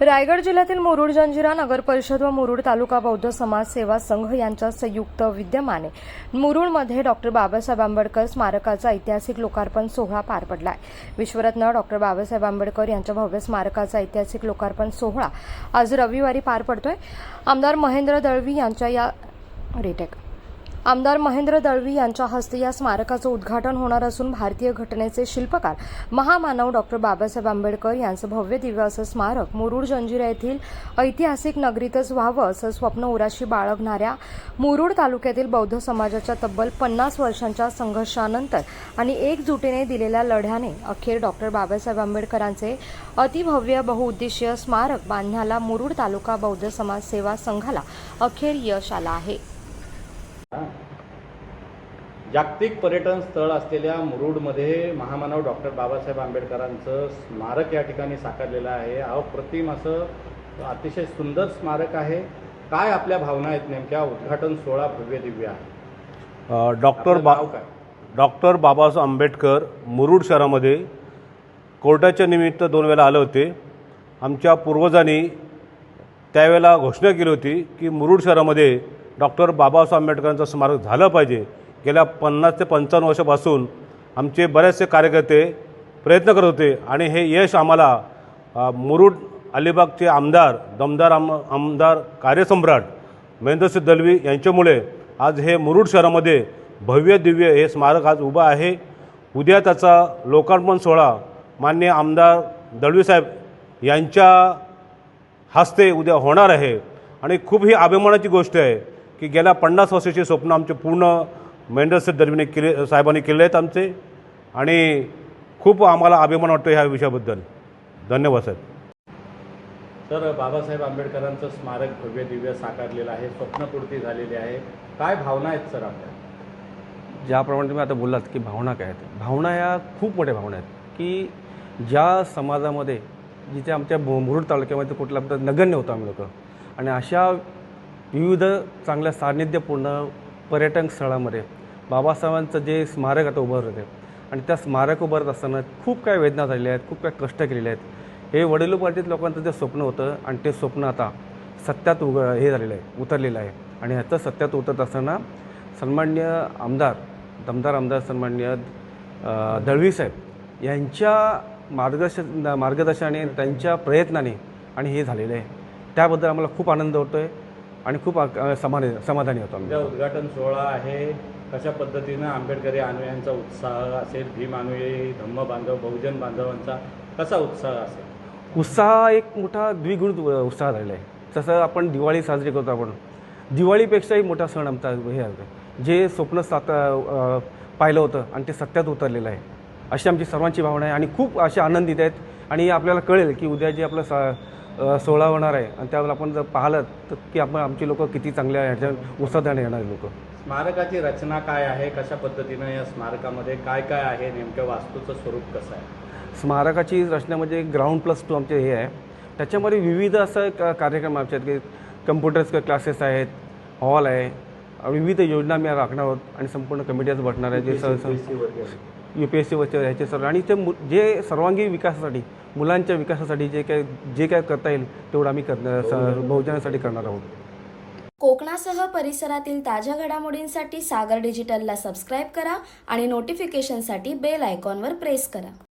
रायगड जिल्ह्यातील मुरुड जंजिरा नगर परिषद व मुरुड तालुका बौद्ध समाज सेवा संघ यांच्या संयुक्त विद्यमाने मुरुडमध्ये डॉक्टर बाबासाहेब आंबेडकर स्मारकाचा ऐतिहासिक लोकार्पण सोहळा पार पडला आहे विश्वरत्न डॉक्टर बाबासाहेब आंबेडकर यांच्या भव्य स्मारकाचा ऐतिहासिक लोकार्पण सोहळा आज रविवारी पार पडतोय. आमदार महेंद्र दळवी यांच्या या रिटेक आमदार महेंद्र दळवी यांच्या हस्ते या स्मारकाचं उद्घाटन होणार असून भारतीय घटनेचे शिल्पकार महामानव डॉक्टर बाबासाहेब आंबेडकर यांचं भव्य दिव्य असं स्मारक मुरुड जंजिरा येथील ऐतिहासिक नगरीतच व्हावं असं स्वप्न उराशी बाळगणाऱ्या मुरुड तालुक्यातील बौद्ध समाजाच्या तब्बल पन्नास वर्षांच्या संघर्षानंतर आणि एकजुटीने दिलेल्या लढ्याने अखेर डॉक्टर बाबासाहेब आंबेडकरांचे अतिभव्य बहुउद्देशीय स्मारक बांधण्याला मुरुड तालुका बौद्ध समाज सेवा संघाला अखेर यश आलं आहे. जागतिक पर्यटन स्थळ असलेल्या मुरुडमध्ये महामानव डॉक्टर बाबासाहेब आंबेडकरांचं स्मारक या ठिकाणी साकारलेलं आहे. अप्रतिम असं अतिशय सुंदर स्मारक आहे. काय आपल्या भावना आहेत नेमक्या? उद्घाटन सोहळा भव्य दिव्य आहे. डॉक्टर बा काय? डॉक्टर बाबासाहेब आंबेडकर मुरुड शहरामध्ये कोर्टाच्या निमित्त दोन वेळा आले होते. आमच्या पूर्वजांनी त्यावेळेला घोषणा केली होती की मुरुड शहरामध्ये डॉक्टर बाबासाहेब आंबेडकरांचं स्मारक झालं पाहिजे. गेल्या पन्नास ते पंचावन्न वर्षापासून आमचे बरेचसे कार्यकर्ते प्रयत्न करत होते आणि हे यश आम्हाला मुरुड अलिबागचे आमदार दमदार आम आमदार कार्यसम्राट महेंद्रसिंह दलवी यांच्यामुळे आज हे मुरुड शहरामध्ये भव्य दिव्य हे स्मारक आज उभं आहे. उद्या त्याचा लोकार्पण सोहळा मान्य आमदार दळवी साहेब यांच्या हस्ते उद्या होणार आहे. आणि खूप ही अभिमानाची गोष्ट आहे की गेल्या पन्नास वर्षाची स्वप्न आमचे पूर्ण महेंद्रसिंह दलवीने केले साहेबांनी केले आहेत आमचे. आणि खूप आम्हाला अभिमान वाटतो ह्या विषयाबद्दल. धन्यवाद साहेब. तर बाबासाहेब आंबेडकरांचं स्मारक भव्य दिव्य साकारलेलं आहे स्वप्नपूर्ती झालेली आहे. काय भावना आहेत सर आपल्या? ज्याप्रमाणे तुम्ही आता बोललात की भावना काय आहेत? भावना ह्या खूप मोठ्या भावना आहेत की ज्या समाजामध्ये जिथे आमच्या मुरुड तालुक्यामध्ये कुठला आमचं नगण्य होतं आम्ही लोक. आणि अशा विविध चांगल्या सान्निध्यपूर्ण पर्यटन स्थळामध्ये बाबासाहेबांचं जे स्मारक आता उभारत होते आणि त्या स्मारक उभारत असताना खूप काय वेदना झालेल्या आहेत खूप काय कष्ट केलेले आहेत. हे वडिलोपार्जित लोकांचं जे स्वप्न होतं आणि ते स्वप्न आता सत्यात उग हे झालेलं आहे उतरलेलं आहे. आणि ह्याचं सत्यात उतरत असताना सन्मान्य आमदार दमदार आमदार सन्मान्य दळवी साहेब यांच्या मार्गदर्शन मार्गदर्शनाने त्यांच्या प्रयत्नाने आणि हे झालेलं आहे. त्याबद्दल आम्हाला खूप आनंद होतो आहे आणि खूप अ, समाधानी समाधानी होतो आम्ही. उद्घाटन सोहळा आहे कशा पद्धतीनं आंबेडकरी अनुयायांचा उत्साह असेल भीम अनुयायी धम्म बांधव बहुजन बांधवांचा कसा उत्साह असेल? उत्साह एक मोठा द्विगुण उत्साह झालेला आहे. जसं आपण दिवाळी साजरी करतो आपण दिवाळीपेक्षाही मोठा सण आमचा हे आहे. जे स्वप्न सात पाहिलं होतं आणि ते सत्यात उतरलेलं आहे. अशी आमची सर्वांची भावना आहे आणि खूप असे आनंदित आहेत. आणि आपल्याला कळेल की उद्या जे आपलं सा सोहळा होणार आहे. आणि त्यावेळेला आपण जर पाहिलं तर की आपण आमची लोक किती चांगल्या ह्याच्या उत्साहाने येणार लोक. स्मारकाची रचना काय आहे? कशा पद्धतीनं या स्मारकामध्ये काय काय आहे? नेमकं वास्तूचं स्वरूप कसं आहे? स्मारकाची रचना म्हणजे ग्राउंड प्लस टू आमचे हे आहे. त्याच्यामध्ये विविध असं क- कार्यक्रम आमचे आहेत की कम्प्युटर्स क्लासेस आहेत हॉल आहे. विविध योजना आम्ही राखणार आहोत आणि संपूर्ण कमिटी आज बसणार आहे. जे यू पी एस सी वरच्या ह्याचे सर्व आणि ते मु जे सर्वांगीण विकासासाठी मुलांच्या विकासासाठी जे काय जे काय करता येईल तेवढं आम्ही करणार बहुजनासाठी करणार आहोत. कोकणासह परिसरातील ताज्या घडामोडींसाठी सागर डिजिटलला सबस्क्राईब करा आणि नोटिफिकेशनसाठी बेल आयकॉनवर प्रेस करा.